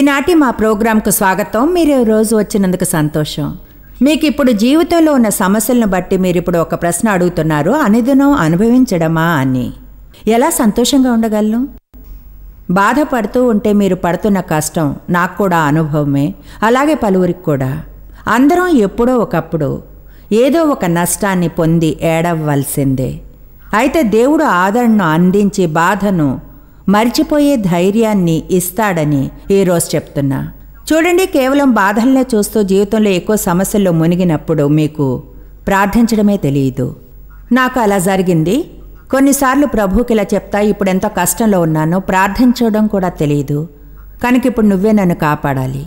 ఈనాటి మా ప్రోగ్రాంకు స్వాగతం. మీరు రోజు వచ్చినందుకు సంతోషం. మీకు ఇప్పుడు జీవితంలో ఉన్న సమస్యలను బట్టి మీరు ఇప్పుడు ఒక ప్రశ్న అడుగుతున్నారు. అనుదినం అనుభవించడమా అని. ఎలా సంతోషంగా ఉండగలను? బాధపడుతూ ఉంటే మీరు పడుతున్న కష్టం నాకు కూడా అనుభవమే. అలాగే పలువురికి కూడా. అందరం ఎప్పుడో ఒకప్పుడు ఏదో ఒక నష్టాన్ని పొంది ఏడవలసిందే. అయితే దేవుడు ఆదరణను అందించి బాధను మర్చిపోయే ధైర్యాన్ని ఇస్తాడని ఈరోజు చెప్తున్నా. చూడండి కేవలం బాధల్నే చూస్తూ జీవితంలో ఎక్కువ సమస్యల్లో మునిగినప్పుడు మీకు ప్రార్థించడమే తెలియదు. నాకు అలా జరిగింది. కొన్నిసార్లు ప్రభుకి ఇలా చెప్తా ఇప్పుడు ఎంతో కష్టంలో ఉన్నాను ప్రార్థించడం కూడా తెలియదు. కనుక ఇప్పుడు నువ్వే నన్ను కాపాడాలి.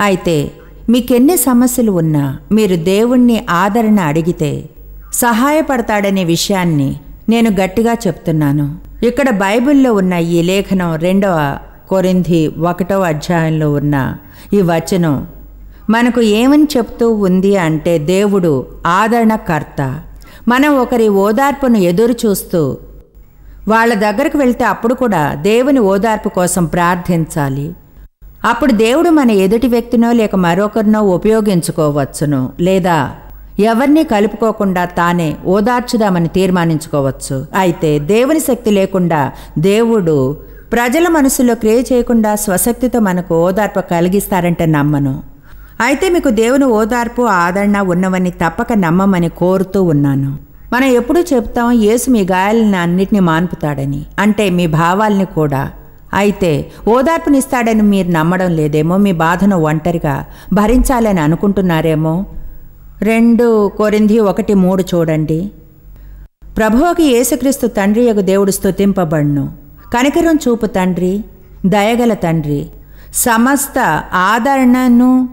అయితే మీకెన్ని సమస్యలు ఉన్నా మీరు దేవుణ్ణి ఆదరణ అడిగితే సహాయపడతాడనే విషయాన్ని నేను గట్టిగా చెప్తున్నాను. ఇక్కడ బైబిల్లో ఉన్న ఈ లేఖనం రెండవ కొరింథీ ఒకటవ అధ్యాయంలో ఉన్న ఈ వచనం మనకు ఏమని చెప్తూ ఉంది అంటే దేవుడు ఆదరణకర్త. మనం ఒకరి ఓదార్పును ఎదురు చూస్తూ వాళ్ళ దగ్గరకు వెళ్తే అప్పుడు కూడా దేవుని ఓదార్పు కోసం ప్రార్థించాలి. అప్పుడు దేవుడు మన ఎదుటి వ్యక్తినో లేక మరొకరినో ఉపయోగించుకోవచ్చును లేదా ఎవరిని కలుపుకోకుండా తానే ఓదార్చుదామని తీర్మానించుకోవచ్చు. అయితే దేవుని శక్తి లేకుండా దేవుడు ప్రజల మనసులో క్రియ చేయకుండా స్వశక్తితో మనకు ఓదార్పు కలిగిస్తారంటే నమ్మను. అయితే మీకు దేవుని ఓదార్పు ఆదరణ ఉన్నవని తప్పక నమ్మమని కోరుతూ ఉన్నాను. మనం ఎప్పుడూ చెప్తాం యేసు మీ గాయాలని అన్నిటినీ మాన్పుతాడని. అంటే మీ భావాల్ని కూడా. అయితే ఓదార్పునిస్తాడని మీరు నమ్మడం లేదేమో మీ బాధను ఒంటరిగా భరించాలని అనుకుంటున్నారేమో? రెండు కొరింది ఒకటి మూడు చూడండి. ప్రభువుకి యేసుక్రీస్తు తండ్రి యొక్క దేవుడు స్తుతింపబడును. కనికరం చూపు తండ్రి దయగల తండ్రి సమస్త ఆదరణను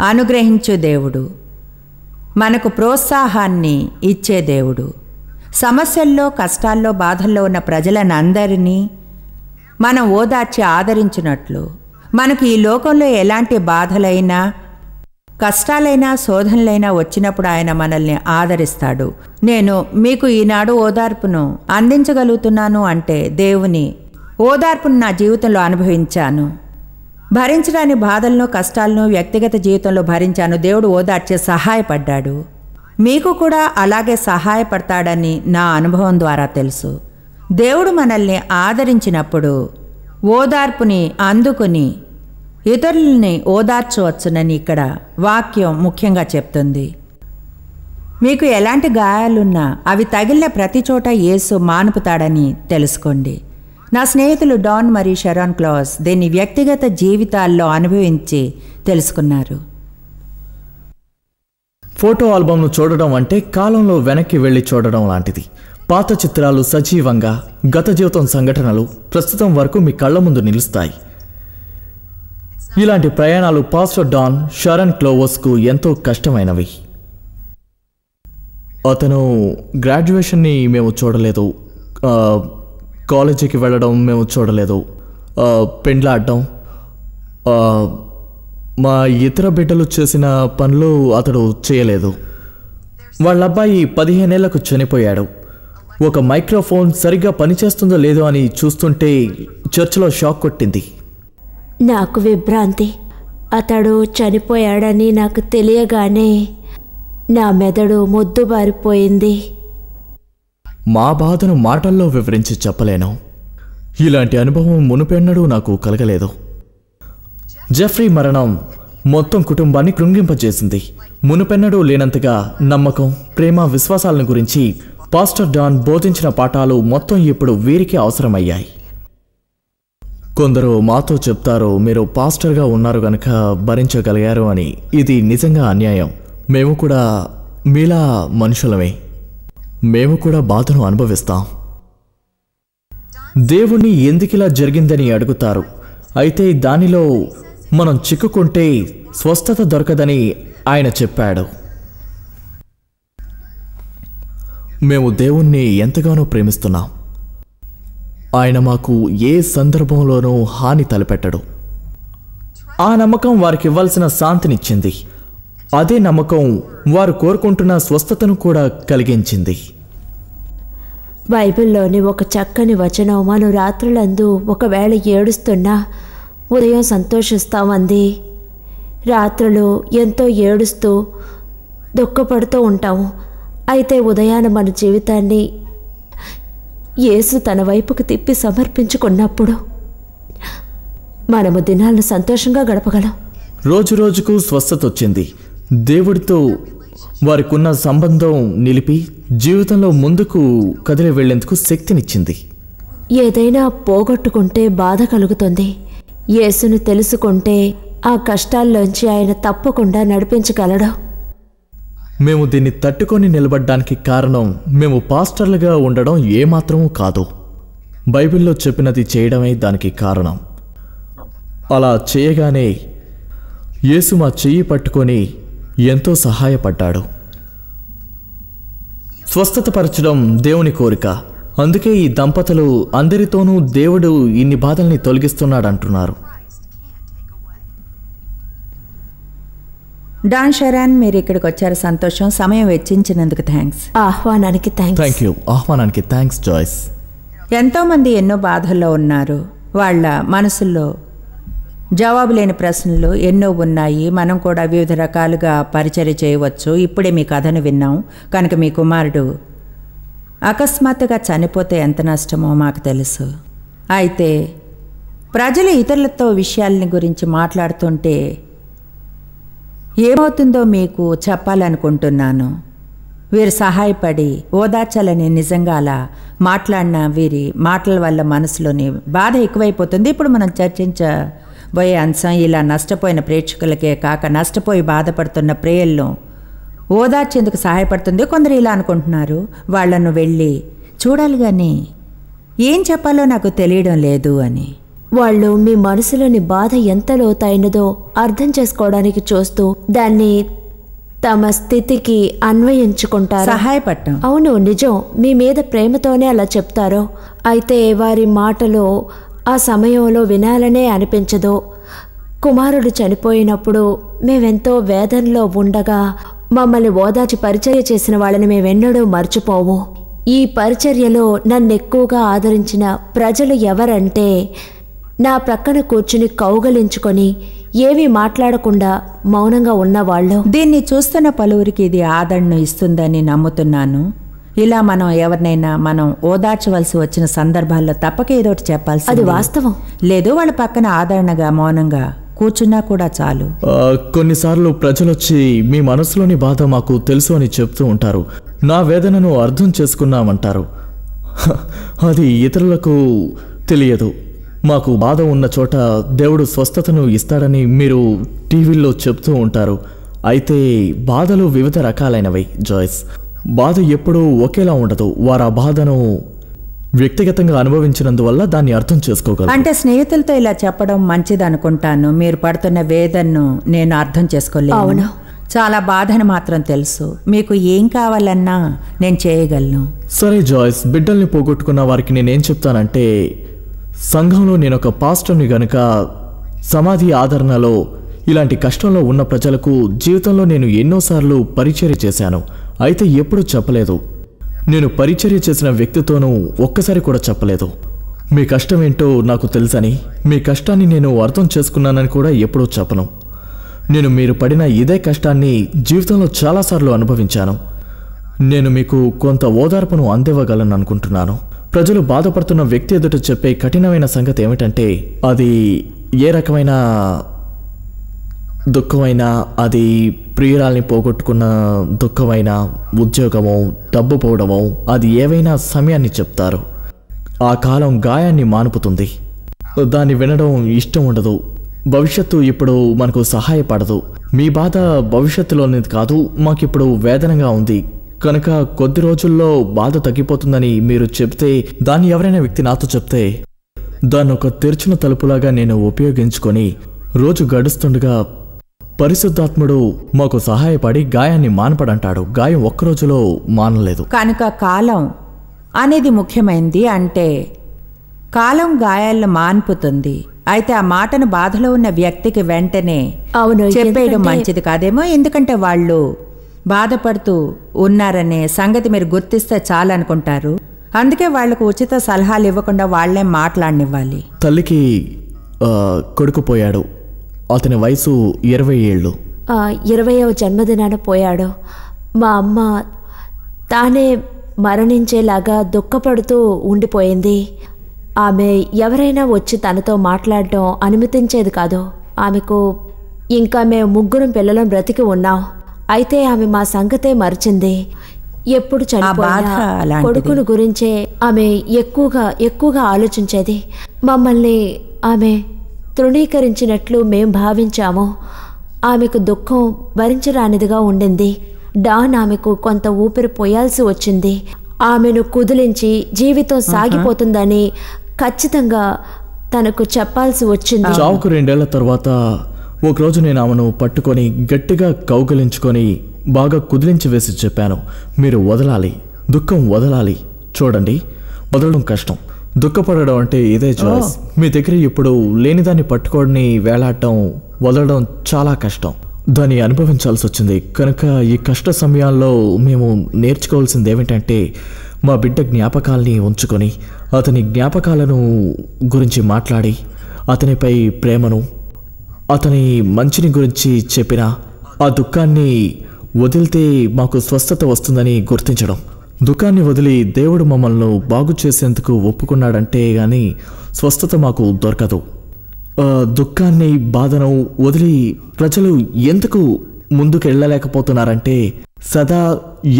అనుగ్రహించు దేవుడు. మనకు ప్రోత్సాహాన్ని ఇచ్చే దేవుడు. సమస్యల్లో కష్టాల్లో బాధల్లో ఉన్న ప్రజలను అందరినీ మనం ఓదార్చి ఆదరించినట్లు. మనకు ఈ లోకంలో ఎలాంటి బాధలైనా కష్టాలైనా శోధనలైనా వచ్చినప్పుడు ఆయన మనల్ని ఆదరిస్తాడు. నేను మీకు ఈనాడు ఓదార్పును అందించగలుగుతున్నాను అంటే దేవుని ఓదార్పును నా జీవితంలో అనుభవించాను. భరించడాని బాధలను కష్టాలను వ్యక్తిగత జీవితంలో భరించాను. దేవుడు ఓదార్చే సహాయపడ్డాడు. మీకు కూడా అలాగే సహాయపడతాడని నా అనుభవం ద్వారా తెలుసు. దేవుడు మనల్ని ఆదరించినప్పుడు ఓదార్పుని అందుకుని ఇతరులని ఓదార్చవచ్చునని ఇక్కడ వాక్యం ముఖ్యంగా చెప్తుంది. మీకు ఎలాంటి గాయాలున్నా అవి తగిలిన ప్రతి చోట యేసు మానుపుతాడని తెలుసుకోండి. నా స్నేహితులు డాన్ మరియు షెరాన్ క్లాస్ దీన్ని వ్యక్తిగత జీవితాల్లో అనుభవించి తెలుసుకున్నారు. ఫోటో ఆల్బమ్ను చూడడం అంటే కాలంలో వెనక్కి వెళ్ళి చూడడం లాంటిది. పాత చిత్రాలు సజీవంగా గత జీవితం సంఘటనలు ప్రస్తుతం వరకు మీ కళ్ళ ముందు నిలుస్తాయి. ఇలాంటి ప్రయాణాలు పాస్టర్ డాన్ షారన్ క్లోవోస్కు ఎంతో కష్టమైనవి. అతను గ్రాడ్యుయేషన్ని మేము చూడలేదు. కాలేజీకి వెళ్ళడం మేము చూడలేదు. పెండ్లాడడం. మా ఇతర బిడ్డలు చేసిన పనులు అతడు చేయలేదు. వాళ్ళ అబ్బాయి పదిహేనేళ్ళకు చనిపోయాడు. ఒక మైక్రోఫోన్ సరిగ్గా పనిచేస్తుందో లేదో అని చూస్తుంటే చర్చిలో షాక్ కొట్టింది. నాకు విభ్రాంతి. అతడు చనిపోయాడని నాకు తెలియగానే నా మెదడు మొద్దుబారిపోయింది. మా బాధను మాటల్లో వివరించి చెప్పలేను. ఇలాంటి అనుభవం మునుపెన్నడూ నాకు కలగలేదు. జెఫ్రీ మరణం మొత్తం కుటుంబాన్ని కృంగింపజేసింది. మునుపెన్నడూ లేనంతగా నమ్మకం ప్రేమ విశ్వాసాలను గురించి పాస్టర్ డాన్ బోధించిన పాఠాలు మొత్తం ఇప్పుడు వీరికి అవసరమయ్యాయి. కొందరు మాతో చెప్తారు మీరు పాస్టర్గా ఉన్నారు కనుక భరించగలిగారు అని. ఇది నిజంగా అన్యాయం. మేము కూడా మీలా మనుషులమే. మేము కూడా బాధను అనుభవిస్తాం. దేవుణ్ణి ఎందుకిలా జరిగిందని అడుగుతారు? అయితే దానిలో మనం చిక్కుకుంటే స్వస్థత దొరకదని ఆయన చెప్పాడు. మేము దేవుణ్ణి ఎంతగానో ప్రేమిస్తున్నాం. ఆయన మాకు ఏ సందర్భంలోనూ హాని తలపెట్టడు. ఆ నమ్మకం వారికి ఇవ్వాల్సిన శాంతినిచ్చింది. అదే నమ్మకం వారు కోరుకుంటున్న స్వస్థతను కూడా కలిగించింది. బైబిల్లోని ఒక చక్కని వచనం మనం రాత్రులందు ఒకవేళ ఏడుస్తున్నా ఉదయం సంతోషిస్తామంది. రాత్రులు ఎంతో ఏడుస్తూ దుఃఖపడుతూ ఉంటాము. అయితే ఉదయాన మన జీవితాన్ని యేసు తన వైపుకు తిప్పి సమర్పించుకున్నప్పుడు మనము దినాలను సంతోషంగా గడపగలం. రోజు రోజుకు స్వస్థత వచ్చింది. దేవుడితో వారికున్న సంబంధం నిలిపి జీవితంలో ముందుకు కదిలి వెళ్ళేందుకు శక్తినిచ్చింది. ఏదైనా పోగొట్టుకుంటే బాధ కలుగుతుంది. యేసును తెలుసుకుంటే ఆ కష్టాల్లోంచి ఆయన తప్పకుండా నడిపించగలడు. మేము దీన్ని తట్టుకొని నిలబడ్డానికి కారణం మేము పాస్టర్లుగా ఉండడం ఏమాత్రమూ కాదు. బైబిల్లో చెప్పినది చేయడమే దానికి కారణం. అలా చేయగానే యేసు మా చెయ్యి పట్టుకొని ఎంతో సహాయపడ్డాడు. స్వస్థతపరచడం దేవుని కోరిక. అందుకే ఈ దంపతులు అందరితోనూ దేవుడు ఇన్ని బాధల్ని తొలగిస్తున్నాడంటున్నారు. డాన్ షరాన్ మీరు ఇక్కడికి వచ్చారు. సంతోషం. సమయం వెచ్చించినందుకు థ్యాంక్స్. ఆహ్వానానికి థ్యాంక్స్. థ్యాంక్ యూ ఆహ్వానానికి థ్యాంక్స్ జాయ్స్ ఎంతోమంది ఎన్నో బాధల్లో ఉన్నారు. వాళ్ళ మనసుల్లో జవాబు లేని ప్రశ్నలు ఎన్నో ఉన్నాయి. మనం కూడా వివిధ రకాలుగా పరిచర్య చేయవచ్చు. ఇప్పుడే మీ కథను విన్నాం. కనుక మీ కుమారుడు అకస్మాత్తుగా చనిపోతే ఎంత నష్టమో మాకు తెలుసు. అయితే ప్రజలు ఇతరులతో విషయాలని గురించి మాట్లాడుతుంటే ఏమవుతుందో మీకు చెప్పాలనుకుంటున్నాను. వీరు సహాయపడి ఓదార్చాలని నిజంగా అలా మాట్లాడిన వీరి మాటల వల్ల మనసులోని బాధ ఎక్కువైపోతుంది. ఇప్పుడు మనం చర్చించబోయే అంశం ఇలా నష్టపోయిన ప్రేక్షకులకే కాక నష్టపోయి బాధపడుతున్న ప్రేయల్లో ఓదార్చేందుకు సహాయపడుతుంది. కొందరు ఇలా అనుకుంటున్నారు వాళ్ళను వెళ్ళి చూడాలి కానీ ఏం చెప్పాలో నాకు తెలియడం లేదు అని. వాళ్ళు మీ మనసులోని బాధ ఎంత లోతైనదో అర్థం చేసుకోవడానికి చూస్తూ దాన్ని తమ స్థితికి అన్వయించుకుంటారు. సహాయపడటం. అవును నిజం. మీ మీద ప్రేమతోనే అలా చెప్తారో. అయితే వారి మాటలు ఆ సమయంలో వినాలనే అనిపించదు. కుమారుడు చనిపోయినప్పుడు మేమెంతో వేదనలో ఉండగా మమ్మల్ని ఓదార్చి పరిచర్య చేసిన వాళ్ళని మేమెన్నడూ మర్చిపోము ఈ పరిచర్యలో నన్ను ఎక్కువగా ఆదరించిన ప్రజలు ఎవరంటే నా ప్రక్కన కూర్చుని కౌగలించుకొని ఏమీ మాట్లాడకుండా మౌనంగా ఉన్నవాళ్ళు? దీన్ని చూస్తున్న పలువురికి ఇది ఆదరణను ఇస్తుందని నమ్ముతున్నాను. ఇలా మనం ఎవరినైనా మనం ఓదార్చవలసి వచ్చిన సందర్భాల్లో తప్పక ఏదో ఒకటి చెప్పాల్సి అది వాస్తవం. లేదు వాళ్ళ పక్కన ఆదరణగా మౌనంగా కూర్చున్నా కూడా చాలు. కొన్నిసార్లు ప్రజలొచ్చి మీ మనసులోని బాధ మాకు తెలుసు అని చెప్తూ ఉంటారు. నా వేదనను అర్థం చేసుకున్నామంటారు. అది ఇతరులకు తెలియదు. మాకు బాధ ఉన్న చోట దేవుడు స్వస్థతను ఇస్తాడని మీరు టీవీల్లో చెప్తూ ఉంటారు. అయితే బాధలు వివిధ రకాలైనవి జాయ్స్. బాధ ఎప్పుడూ ఒకేలా ఉండదు. వారు ఆ బాధను వ్యక్తిగతంగా అనుభవించినందువల్ల దాన్ని అర్థం చేసుకోగలరు. అంటే స్నేహితులతో ఇలా చెప్పడం మంచిది అనుకుంటాను మీరు పడుతున్న వేదనను నేను అర్థం చేసుకోలేను. అవును. చాలా బాధని మాత్రం తెలుసు. మీకు ఏం కావాలన్నా నేను చేయగలను. సరే జాయ్స్. బిడ్డల్ని పోగొట్టుకున్న వారికి నేనేం చెప్తానంటే సంఘంలో నేను ఒక పాస్టర్ని గనుక సమాధి ఆదరణలో ఇలాంటి కష్టంలో ఉన్న ప్రజలకు జీవితంలో నేను ఎన్నోసార్లు పరిచర్య చేశాను. అయితే ఎప్పుడూ చెప్పలేదు. నేను పరిచర్య చేసిన వ్యక్తితోనూ ఒక్కసారి కూడా చెప్పలేదు. మీ కష్టం ఏంటో నాకు తెలుసని మీ కష్టాన్ని నేను అర్థం చేసుకున్నానని కూడా ఎప్పుడూ చెప్పను. నేను మీరు పడిన ఇదే కష్టాన్ని జీవితంలో చాలాసార్లు అనుభవించాను. నేను మీకు కొంత ఓదార్పును అందివ్వగలను అనుకుంటున్నాను. ప్రజలు బాధపడుతున్న వ్యక్తి ఎదుట చెప్పే కఠినమైన సంగతి ఏమిటంటే అది ఏ రకమైన దుఃఖమైనా అది ప్రియురాల్ని పోగొట్టుకున్న దుఃఖమైన ఉద్యోగమో డబ్బు పోవడమో అది ఏవైనా సమయాన్ని చెప్తారు. ఆ కాలం గాయాన్ని మానుపుతుంది. దాన్ని వినడం ఇష్టం ఉండదు. భవిష్యత్తు ఇప్పుడు మనకు సహాయపడదు. మీ బాధ భవిష్యత్తులోనేది కాదు మాకిప్పుడు వేదనగా ఉంది. కనుక కొద్ది రోజుల్లో బాధ తగ్గిపోతుందని మీరు చెప్తే దాన్ని ఎవరైనా వ్యక్తి నాతో చెప్తే దాన్ని ఒక తెరిచిన తలుపులాగా నేను ఉపయోగించుకొని రోజు గడుస్తుండగా పరిశుద్ధాత్ముడు మాకు సహాయపడి గాయాన్ని మానపడంటాడు. గాయం ఒక్క రోజులో మానలేదు. కనుక కాలం అనేది ముఖ్యమైనది అంటే కాలం గాయాలను మాన్పుతుంది. అయితే ఆ మాటను బాధలో ఉన్న వ్యక్తికి వెంటనే అవును చెప్పేయడం మంచిది కాదేమో? ఎందుకంటే వాళ్ళు బాధపడుతూ ఉన్నారనే సంగతి మీరు గుర్తిస్తే చాలనుకుంటారు. అందుకే వాళ్ళకు ఉచిత సలహాలు ఇవ్వకుండా వాళ్ళే మాట్లాడనివ్వాలి. తల్లికి కొడుకు పోయాడు. అతని వయసు ఇరవై ఏళ్ళు. ఆ, ఇరవయవ జన్మదినాన పోయాడు. మా అమ్మ తానే మరణించేలాగా దుఃఖపడుతూ ఉండిపోయింది. ఆమె ఎవరైనా వచ్చి తనతో మాట్లాడటం అనుమతించేది కాదు. ఆమెకు ఇంకా మేము ముగ్గురం పిల్లలం బ్రతికి ఉన్నాం. అయితే ఆమె మా సంగతే మరిచింది. ఎప్పుడు చనిపోయినా. కొడుకును గురించే ఆమె ఎక్కువగా ఎక్కువగా ఆలోచించేది. మమ్మల్ని ఆమె తృణీకరించినట్లు మేం భావించాము. ఆమెకు దుఃఖం భరించరానిదిగా ఉండింది. డాన్ ఆమెకు కొంత ఊపిరి పోయాల్సి వచ్చింది. ఆమెను కుదిలించి జీవితం సాగిపోతుందని ఖచ్చితంగా తనకు చెప్పాల్సి వచ్చింది. చావుకు రెండేళ్ళ తర్వాత ఒకరోజు నేను ఆమెను పట్టుకొని గట్టిగా కౌగలించుకొని బాగా కుదిలించి వేసి చెప్పాను. మీరు వదలాలి. దుఃఖం వదలాలి. చూడండి. వదలడం కష్టం. దుఃఖపడడం అంటే ఇదే చాయిస్ మీ దగ్గర ఇప్పుడు లేనిదాన్ని పట్టుకొని వేలాడటం వదలడం చాలా కష్టం. దాన్ని అనుభవించాల్సి వచ్చింది. కనుక ఈ కష్ట సమయాల్లో మేము నేర్చుకోవాల్సింది ఏమిటంటే మా బిడ్డ జ్ఞాపకాల్ని ఉంచుకొని అతని జ్ఞాపకాలను గురించి మాట్లాడి అతనిపై ప్రేమను అతని మంచిని గురించి చెప్పిన ఆ దుఃఖాన్ని వదిలితే మాకు స్వస్థత వస్తుందని గుర్తించడం. దుఃఖాన్ని వదిలి దేవుడు మమ్మల్ని బాగు చేసేందుకు ఒప్పుకున్నాడంటే గాని స్వస్థత మాకు దొరకదు. దుఃఖాన్ని బాధను వదిలి ప్రజలు ఎందుకు ముందుకు వెళ్ళలేకపోతున్నారంటే సదా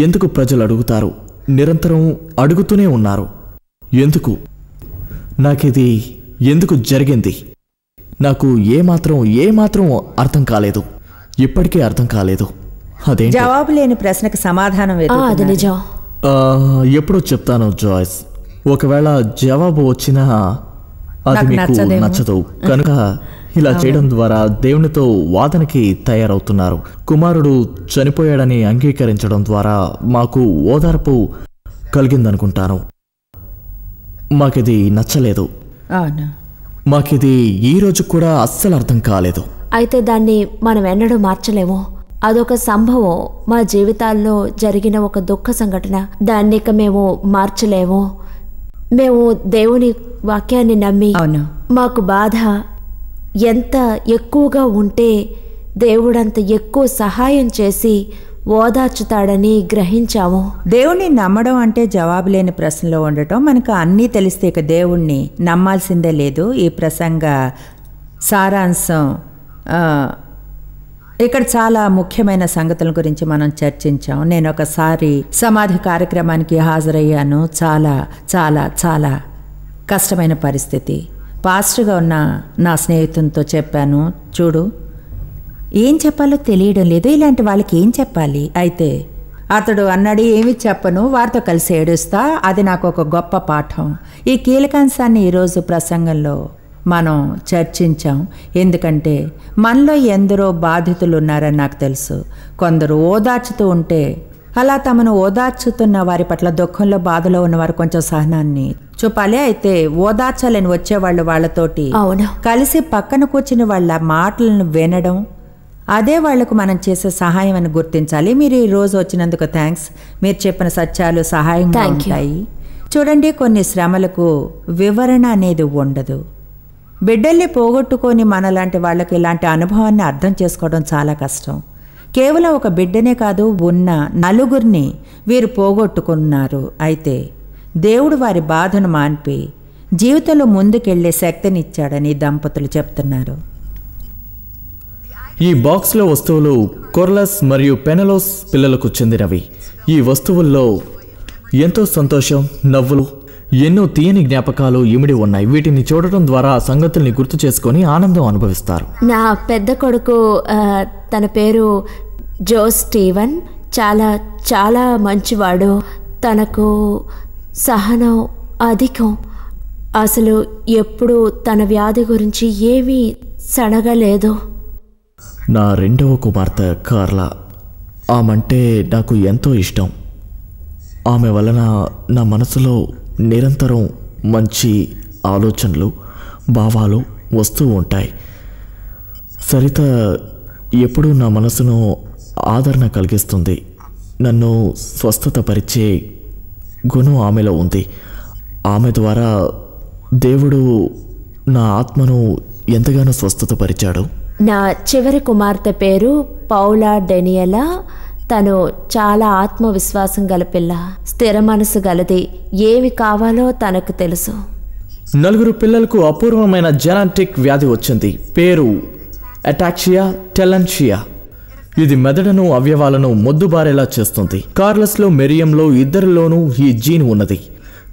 ఎందుకు ప్రజలు అడుగుతారు? నిరంతరం అడుగుతూనే ఉన్నారు. ఎందుకు? నాకిది ఎందుకు జరిగింది? నాకు ఏమాత్రం ఏమాత్రం అర్థం కాలేదు. ఇప్పటికీ అర్థం కాలేదు. అదేంటి? జవాబు లేని ప్రశ్నకు సమాధానం అది. నిజం. ఎప్పుడో చెప్తాను జాయ్స్. ఒకవేళ జవాబు వచ్చినా అది మీకు. నచ్చదు. కనుక ఇలా చేయడం ద్వారా దేవునితో వాదనకి తయారవుతున్నారు. కుమారుడు చనిపోయాడని అంగీకరించడం ద్వారా మాకు ఓదార్పు కలిగిందనుకుంటాను. మాకిది నచ్చలేదు. అవును? మాకిది ఈ రోజు కూడా అస్సలు అర్థం కాలేదు. అయితే దాన్ని మనం ఎన్నడూ మార్చలేము? అదొక సంభవం. మా జీవితాల్లో జరిగిన ఒక దుఃఖ సంఘటన. దాన్ని ఇక మేము మార్చలేము? మేము దేవుని వాక్యాన్ని నమ్మి అవును. మాకు బాధ. ఎంత ఎక్కువగా ఉంటే దేవుడంత ఎక్కువ సహాయం చేసి ఓదార్చుతాడని గ్రహించాము. దేవుణ్ణి నమ్మడం అంటే జవాబు లేని ప్రశ్నలో ఉండటం. మనకు అన్నీ తెలిస్తే ఇక దేవుణ్ణి నమ్మాల్సిందే లేదు. ఈ ప్రసంగ సారాంశం ఇక్కడ చాలా ముఖ్యమైన సంగతుల గురించి మనం చర్చించాం. నేను ఒకసారి సమాధి కార్యక్రమానికి హాజరయ్యాను. చాలా చాలా చాలా కష్టమైన పరిస్థితి. పాస్టర్గా ఉన్న నా స్నేహితునితో చెప్పాను చూడు ఏం చెప్పాలో తెలియడం లేదు. ఇలాంటి వాళ్ళకి ఏం చెప్పాలి? అయితే అతడు అన్నాడు ఏమి చెప్పను? వారితో కలిసి ఏడుస్తా? అది నాకు ఒక గొప్ప పాఠం. ఈ కీలకాంశాన్ని ఈరోజు ప్రసంగంలో మనం చర్చించాం. ఎందుకంటే మనలో ఎందరో బాధితులు ఉన్నారని నాకు తెలుసు. కొందరు ఓదార్చుతూ ఉంటే అలా తమను ఓదార్చుతున్న వారి పట్ల దుఃఖంలో బాధలో ఉన్నవారు కొంచెం సహనాన్ని చూపాలి. అయితే ఓదార్చాలని వచ్చేవాళ్ళు వాళ్ళతోటి అవును. కలిసి పక్కన కూర్చుని వాళ్ళ మాటలను వినడం అదే వాళ్ళకు మనం చేసే సహాయం అని గుర్తించాలి. మీరు ఈ రోజు వచ్చినందుకు థ్యాంక్స్ మీరు చెప్పిన సత్యాలు సహాయంగా. ఉంటాయి. చూడండి కొన్ని శ్రమలకు వివరణ అనేది ఉండదు. బిడ్డల్ని పోగొట్టుకొని మనలాంటి వాళ్ళకి ఇలాంటి అనుభవాన్ని అర్థం చేసుకోవడం చాలా కష్టం. కేవలం ఒక బిడ్డనే కాదు ఉన్న నలుగురిని వీరు పోగొట్టుకున్నారు. అయితే దేవుడు వారి బాధను మాన్పి జీవితంలో ముందుకెళ్ళే శక్తినిచ్చాడని దంపతులు చెప్తున్నారు. ఈ బాక్స్లో వస్తువులు కొర్లస్ మరియు పెనలోస్ పిల్లలకు చెందినవి. ఈ వస్తువుల్లో ఎంతో సంతోషం నవ్వులు ఎన్నో తీయని జ్ఞాపకాలు ఇమిడి ఉన్నాయి. వీటిని చూడటం ద్వారా ఆ సంగతుల్ని గుర్తు చేసుకొని ఆనందం అనుభవిస్తారు. నా పెద్ద కొడుకు తన పేరు జో స్టీవన్. చాలా చాలా మంచివాడు. తనకు సహనం అధికం. అసలు ఎప్పుడు తన వ్యాధి గురించి ఏమీ సడగలేదు నా రెండవ కుమార్తె కార్లా. ఆమంటే నాకు ఎంతో ఇష్టం. ఆమె వలన నా మనసులో నిరంతరం మంచి ఆలోచనలు భావాలు వస్తూ ఉంటాయి. సరిత ఎప్పుడూ నా మనసును ఆదరణ కలిగిస్తుంది. నన్ను స్వస్థత పరిచే గుణం ఆమెలో ఉంది. ఆమె ద్వారా దేవుడు నా ఆత్మను ఎంతగానో స్వస్థత పరిచాడు నా చివరి కుమార్తె పేరు పౌలా డెనియలా. తను చాలా ఆత్మవిశ్వాసం గల పిల్ల. స్థిర మనసు గలది. ఏమి కావాలో తనకు తెలుసు. నలుగురు పిల్లలకు అపూర్వమైన జెనాటిక్ వ్యాధి వచ్చింది. పేరు అటాక్సియా టెలన్షియా. ఇది మెదడును అవయవాలను మొద్దుబారేలా చేస్తుంది. కార్లస్లో మెరియంలో ఇద్దరిలోనూ ఈ జీన్ ఉన్నది.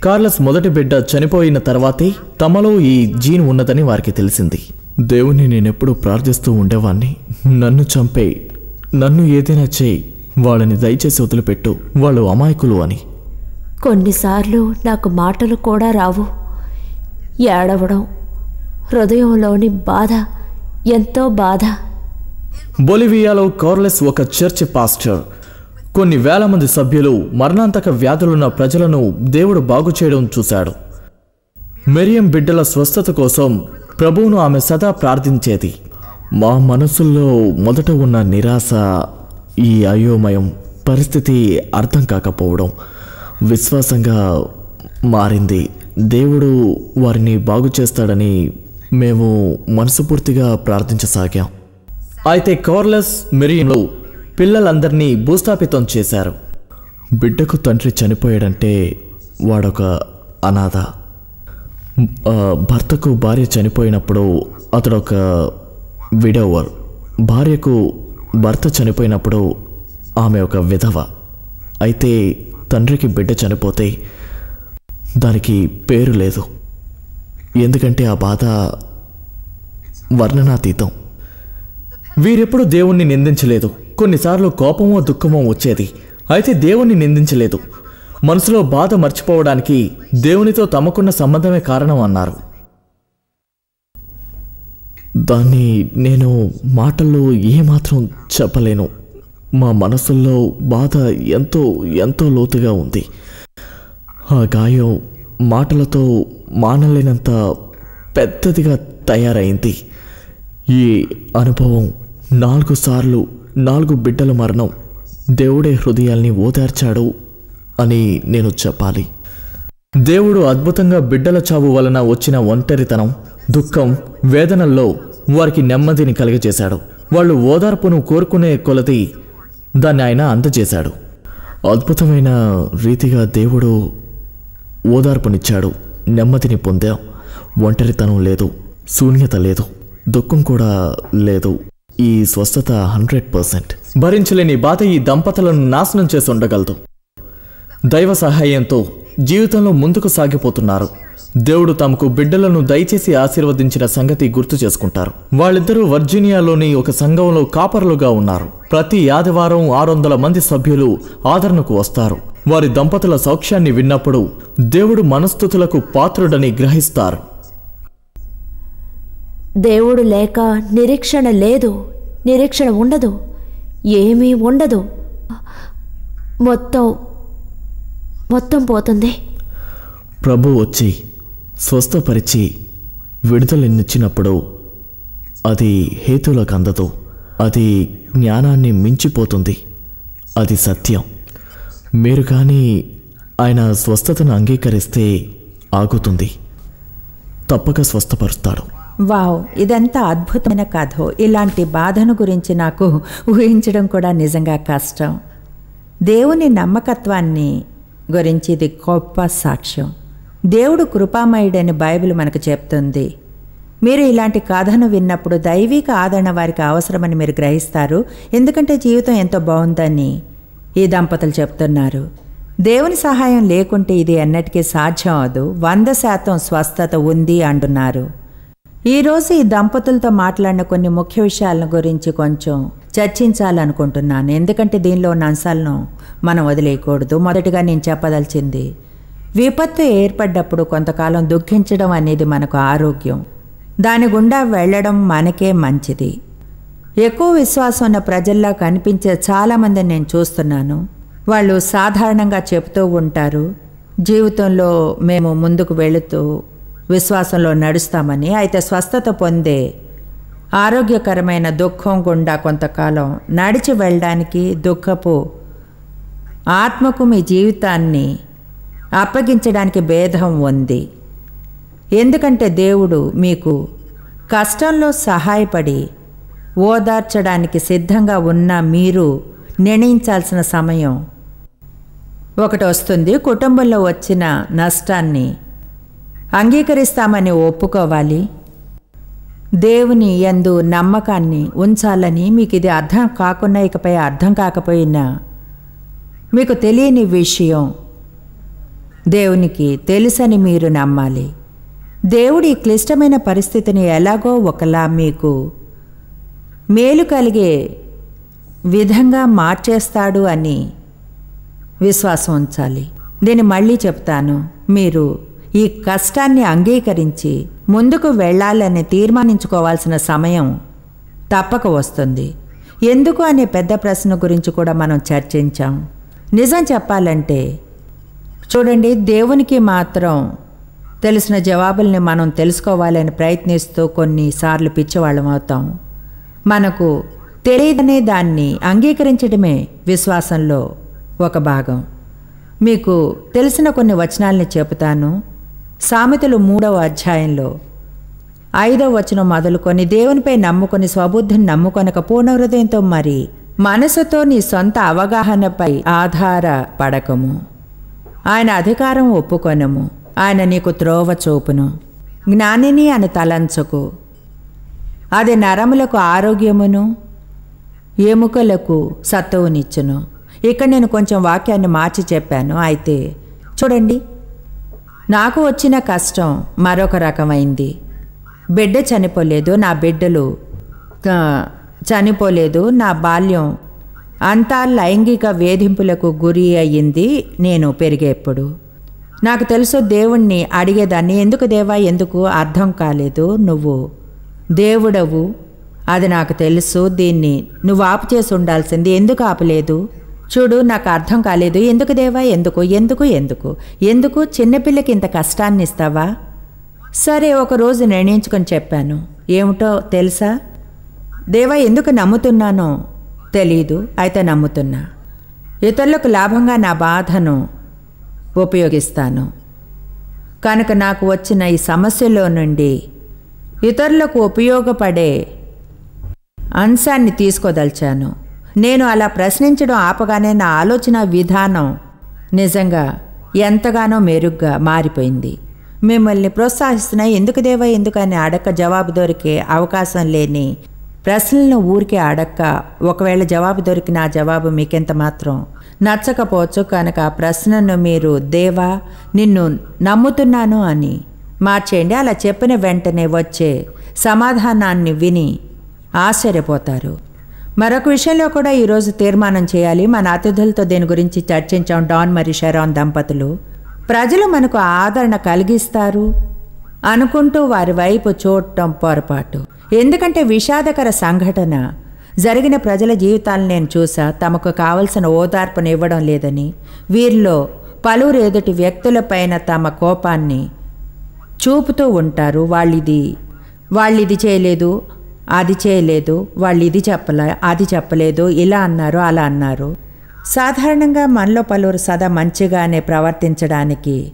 కార్లస్ మొదటి బిడ్డ చనిపోయిన తర్వాతే తమలో ఈ జీన్ ఉన్నదని వారికి తెలిసింది. దేవుని నేనెప్పుడు ప్రార్థిస్తూ ఉండేవాణ్ణి. నన్ను చంపే నన్ను ఏదైనా చేయి వాళ్ళని దయచేసి వదిలిపెట్టు వాళ్ళు అమాయకులు అని. కొన్నిసార్లు నాకు మాటలు కూడా రావు. ఏడవడం హృదయంలోని బాధ ఎంతో బాధ. బొలివియాలో కార్లెస్ ఒక చర్చ్ పాస్టర్. కొన్ని వేల మంది సభ్యులు మరణాంతక వ్యాధులున్న ప్రజలను దేవుడు బాగు చేయడం చూశాడు. మెరియం బిడ్డల స్వస్థత కోసం ప్రభువును ఆమె సదా ప్రార్థించేది. మా మనసుల్లో మొదట ఉన్న నిరాశ ఈ అయోమయం పరిస్థితి అర్థం కాకపోవడం విశ్వాసంగా మారింది. దేవుడు వారిని బాగు చేస్తాడని మేము మనసుపూర్తిగా ప్రార్థించసాగాం. అయితే కోర్లెస్ మెరియన్లు పిల్లలందరినీ భూస్థాపితం చేశారు. బిడ్డకు తండ్రి చనిపోయాడంటే వాడొక అనాథ. భర్తకు భార్య చనిపోయినప్పుడు అతడు ఒక విడోవర్ భార్యకు భర్త చనిపోయినప్పుడు ఆమె ఒక విధవ. అయితే తండ్రికి బిడ్డ చనిపోతే దానికి పేరు లేదు. ఎందుకంటే ఆ బాధ వర్ణనాతీతం. వీరెప్పుడు దేవుణ్ణి నిందించలేదు. కొన్నిసార్లు కోపమో దుఃఖమో వచ్చేది. అయితే దేవుణ్ణి నిందించలేదు. మనసులో బాధ మర్చిపోవడానికి దేవునితో తమకున్న సంబంధమే కారణం అన్నారు. దాన్ని నేను మాటల్లో ఏమాత్రం చెప్పలేను. మా మనసుల్లో బాధ ఎంతో ఎంతో లోతుగా ఉంది. ఆ గాయం మాటలతో మానలేనంత పెద్దదిగా తయారైంది. ఈ అనుభవం నాలుగు సార్లు నాలుగు బిడ్డల మరణం దేవుడే హృదయాల్ని ఓదార్చాడు. అని నేను చెప్పాలి. దేవుడు అద్భుతంగా బిడ్డల చావు వలన వచ్చిన ఒంటరితనం దుఃఖం వేదనల్లో వారికి నెమ్మదిని కలిగజేశాడు. వాళ్ళు ఓదార్పును కోరుకునే కొలది దాన్ని ఆయన అందజేశాడు. అద్భుతమైన రీతిగా దేవుడు ఓదార్పునిచ్చాడు. నెమ్మదిని పొందాం. ఒంటరితనం లేదు శూన్యత లేదు దుఃఖం కూడా లేదు. ఈ స్వస్థత హండ్రెడ్ పర్సెంట్. భరించలేని బాధ ఈ దంపతులను నాశనం చేసి ఉండగలదు. దైవ సహాయంతో జీవితంలో ముందుకు సాగిపోతున్నారు. దేవుడు తమకు బిడ్డలను దయచేసి ఆశీర్వదించిన సంగతి గుర్తు చేసుకుంటారు. వాళ్ళిద్దరూ వర్జీనియాలోని ఒక సంఘంలో కాపరులుగా ఉన్నారు. ప్రతి ఆదివారం ఆరు వందల మంది సభ్యులు ఆదరణకు వస్తారు. వారి దంపతుల సౌఖ్యాన్ని విన్నప్పుడు దేవుడు మనస్థుతులకు పాత్రుడని గ్రహిస్తారు. దేవుడు లేక నిరీక్షణ లేదు నిరీక్షణ ఉండదు ఏమీ ఉండదు. మొత్తం మొత్తం పోతుంది. ప్రభు వచ్చి స్వస్థపరిచి విడుదలనిచ్చినప్పుడు అది హేతులకు అందదు. అది జ్ఞానాన్ని మించిపోతుంది. అది సత్యం. మీరు కానీ ఆయన స్వస్థతను అంగీకరిస్తే ఆగుతుంది. తప్పక స్వస్థపరుస్తాడు. వావ్ ఇదంతా అద్భుతమైన కథ. ఇలాంటి బాధను గురించి నాకు ఊహించడం కూడా నిజంగా కష్టం. దేవుని నమ్మకత్వాన్ని గురించి ఇది గొప్ప సాక్ష్యం. దేవుడు కృపామయుడని బైబిల్ మనకు చెప్తుంది. మీరు ఇలాంటి కథను విన్నప్పుడు దైవిక ఆదరణ వారికి అవసరమని మీరు గ్రహిస్తారు. ఎందుకంటే జీవితం ఎంతో బాగుందని ఈ దంపతులు చెప్తున్నారు. దేవుని సహాయం లేకుంటే ఇది ఎన్నటికీ సాధ్యం అవదు వంద శాతం స్వస్థత ఉంది అంటున్నారు. ఈరోజు ఈ దంపతులతో మాట్లాడిన కొన్ని ముఖ్య విషయాల గురించి కొంచెం చర్చించాలనుకుంటున్నాను. ఎందుకంటే దీనిలో ఉన్న అంశాలను మనం వదిలేయకూడదు. మొదటిగా నేను చెప్పదలిచింది విపత్తు ఏర్పడ్డప్పుడు కొంతకాలం దుఃఖించడం అనేది మనకు ఆరోగ్యం. దాని గుండా వెళ్ళడం మనకే మంచిది. ఎక్కువ విశ్వాసం ఉన్న ప్రజల్లా కనిపించే చాలామందిని నేను చూస్తున్నాను. వాళ్ళు సాధారణంగా చెబుతూ ఉంటారు జీవితంలో మేము ముందుకు వెళుతూ విశ్వాసంలో నడుస్తామని. అయితే స్వస్థత పొందే ఆరోగ్యకరమైన దుఃఖం గుండా కొంతకాలం నడిచి వెళ్ళడానికి దుఃఖపు ఆత్మకు మీ జీవితాన్ని అప్పగించడానికి భేదం ఉంది. ఎందుకంటే దేవుడు మీకు కష్టంలో సహాయపడి ఓదార్చడానికి సిద్ధంగా ఉన్న మీరు నిర్ణయించాల్సిన సమయం. ఒకటి వస్తుంది కుటుంబంలో వచ్చిన నష్టాన్ని అంగీకరిస్తామని ఒప్పుకోవాలి. దేవుని ఎందు నమ్మకాన్ని ఉంచాలని మీకు ఇది అర్థం కాకుండా ఇకపై అర్థం కాకపోయినా మీకు తెలియని విషయం. దేవునికి తెలుసని మీరు నమ్మాలి. దేవుడి క్లిష్టమైన పరిస్థితిని ఎలాగో ఒకలా మీకు మేలు కలిగే విధంగా మార్చేస్తాడు అని విశ్వాసం ఉంచాలి. దీన్ని మళ్ళీ చెప్తాను. మీరు ఈ కష్టాన్ని అంగీకరించి ముందుకు వెళ్ళాలని తీర్మానించుకోవాల్సిన సమయం తప్పక వస్తుంది. ఎందుకు అనే పెద్ద ప్రశ్న గురించి కూడా మనం చర్చించాం. నిజం చెప్పాలంటే చూడండి దేవునికి మాత్రం తెలిసిన జవాబుల్ని మనం తెలుసుకోవాలని ప్రయత్నిస్తూ కొన్నిసార్లు పిచ్చివాళ్ళం అవుతాం. మనకు తెలియదనే దాన్ని అంగీకరించడమే విశ్వాసంలో ఒక భాగం. మీకు తెలిసిన కొన్ని వచనాల్ని చెబుతాను. సామెతలు మూడవ అధ్యాయంలో ఐదవ వచనం మొదలుకొని దేవునిపై నమ్ముకొని స్వబుద్ధిని నమ్ముకొనక పూర్ణ హృదయంతో మరి మనసుతో నీ సొంత అవగాహనపై ఆధారపడకము. ఆయన అధికారం ఒప్పుకొనము. ఆయన నీకు త్రోవ చూపును. జ్ఞానిని అని తలంచకు. అది నరములకు ఆరోగ్యమును ఎముకలకు సత్తువునిచ్చును. ఇక్కడ నేను కొంచెం వాక్యాన్ని మార్చి చెప్పాను. అయితే చూడండి. నాకు వచ్చిన కష్టం మరొక రకమైంది. బిడ్డ చనిపోలేదు. నా బిడ్డలు చనిపోలేదు నా బాల్యం అంతా లైంగిక వేధింపులకు గురి అయ్యింది నేను పెరిగేప్పుడు. నాకు తెలుసు దేవుణ్ణి అడిగేదాన్ని ఎందుకు దేవా? ఎందుకు? అర్థం కాలేదు. నువ్వు దేవుడవు. అది నాకు తెలుసు. దీన్ని నువ్వు ఆపు చేసి ఉండాల్సింది. ఎందుకు ఆపలేదు? చూడు నాకు అర్థం కాలేదు. ఎందుకు దేవా? ఎందుకు? ఎందుకు? ఎందుకు? ఎందుకు? చిన్నపిల్లకి ఇంత కష్టాన్ని ఇస్తావా? సరే ఒకరోజు నిర్ణయించుకొని చెప్పాను. ఏమిటో తెలుసా? దేవా ఎందుకు నమ్ముతున్నానో తెలీదు అయితే నమ్ముతున్నా. ఇతరులకు లాభంగా నా బాధను ఉపయోగిస్తాను. కనుక నాకు వచ్చిన ఈ సమస్యలో నుండి ఇతరులకు ఉపయోగపడే అంశాన్ని తీసుకోదలిచాను. నేను అలా ప్రశ్నించడం ఆపగానే నా ఆలోచన విధానం నిజంగా ఎంతగానో మెరుగ్గా మారిపోయింది. మిమ్మల్ని ప్రోత్సహిస్తున్నా ఎందుకు దేవా ఎందుకని అడక జవాబు దొరికే అవకాశం లేని ప్రశ్నలను ఊరికే అడక్క. ఒకవేళ జవాబు దొరికిన ఆ జవాబు మీకెంత మాత్రం? నచ్చకపోవచ్చు కనుక ప్రశ్నను మీరు దేవా నిన్ను నమ్ముతున్నాను అని. మార్చేయండి. అలా చెప్పిన వెంటనే వచ్చే సమాధానాన్ని విని ఆశ్చర్యపోతారు. మరొక విషయంలో కూడా ఈరోజు తీర్మానం చేయాలి. మన అతిథులతో దీని గురించి చర్చించాం డాన్ మరియు షెరాన్ దంపతులు. ప్రజలు మనకు ఆదరణ కలిగిస్తారు అనుకుంటూ వారి వైపు చూడటం పొరపాటు. ఎందుకంటే విషాదకర సంఘటన జరిగిన ప్రజల జీవితాలను నేను చూసా. తమకు కావలసిన ఓదార్పును ఇవ్వడం లేదని. వీరిలో పలువురు ఎదుటి వ్యక్తులపైన తమ కోపాన్ని చూపుతూ ఉంటారు. వాళ్ళిది వాళ్ళిది ఇది చేయలేదు అది చేయలేదు వాళ్ళు ఇది చెప్పలే అది చెప్పలేదు ఇలా అన్నారు అలా అన్నారు. సాధారణంగా మనలో పలువురు సదా మంచిగానే ప్రవర్తించడానికి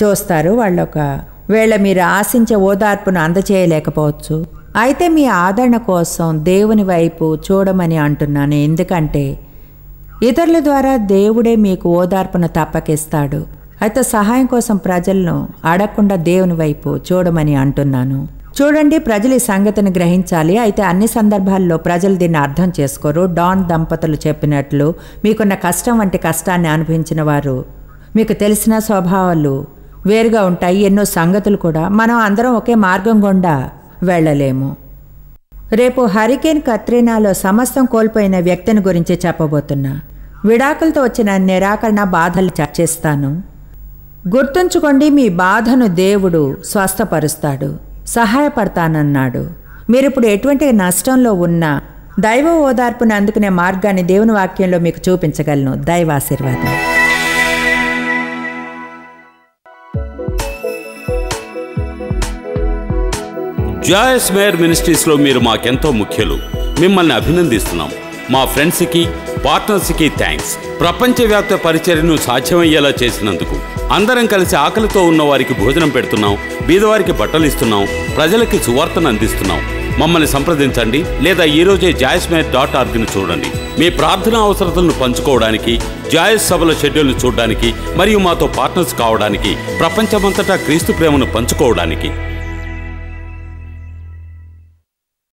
చూస్తారు. వాళ్ళొక వేళ మీరు ఆశించే ఓదార్పును అందచేయలేకపోవచ్చు. అయితే మీ ఆదరణ కోసం దేవుని వైపు చూడమని అంటున్నాను. ఎందుకంటే ఇతరుల ద్వారా దేవుడే మీకు ఓదార్పును తప్పకిస్తాడు. అయితే సహాయం కోసం ప్రజలను అడగకుండా దేవుని వైపు చూడమని అంటున్నాను. చూడండి ప్రజలు ఈ సంగతిని గ్రహించాలి. అయితే అన్ని సందర్భాల్లో ప్రజలు దీన్ని అర్థం చేసుకోరు. డాన్ దంపతులు చెప్పినట్లు మీకున్న కష్టం వంటి కష్టాన్ని అనుభవించిన వారు మీకు తెలిసిన స్వభావాలు వేరుగా ఉంటాయి. ఎన్నో సంగతులు కూడా మనం అందరం ఒకే మార్గం గుండా వెళ్ళలేము. రేపు హరికేన్ కత్రినాలో సమస్తం కోల్పోయిన వ్యక్తిని గురించి చెప్పబోతున్నా. విడాకులతో వచ్చిన నిరాకరణ బాధలు చర్చిస్తాను. గుర్తుంచుకోండి మీ బాధను దేవుడు స్వస్థపరుస్తాడు సహాయపడతానన్నాడు. మీరిప్పుడు ఎటువంటి నష్టంలో ఉన్నా దైవ ఓదార్పును అందుకునే మార్గాన్ని దేవుని వాక్యంలో మీకు చూపించగలను. దైవ జాయస్ మేయర్ మినిస్ట్రీస్లో మీరు మాకెంతో ముఖ్యులు. మిమ్మల్ని అభినందిస్తున్నాం. మా ఫ్రెండ్స్కి పార్ట్నర్స్కి థ్యాంక్స్ ప్రపంచవ్యాప్త పరిచర్యను సాధ్యమయ్యేలా చేసినందుకు. అందరం కలిసి ఆకలితో ఉన్న వారికి భోజనం పెడుతున్నాం బీదవారికి బట్టలు ఇస్తున్నాం ప్రజలకి సువార్తను అందిస్తున్నాం. మమ్మల్ని సంప్రదించండి లేదా ఈరోజే రోజే జాయస్మేర్ డాట్ ఆర్గ్ని చూడండి. మీ ప్రార్థన అవసరతలను పంచుకోవడానికి జాయస్ సభల షెడ్యూల్ను చూడడానికి మరియు మాతో పార్ట్నర్స్ కావడానికి ప్రపంచమంతటా క్రీస్తు ప్రేమను పంచుకోవడానికి.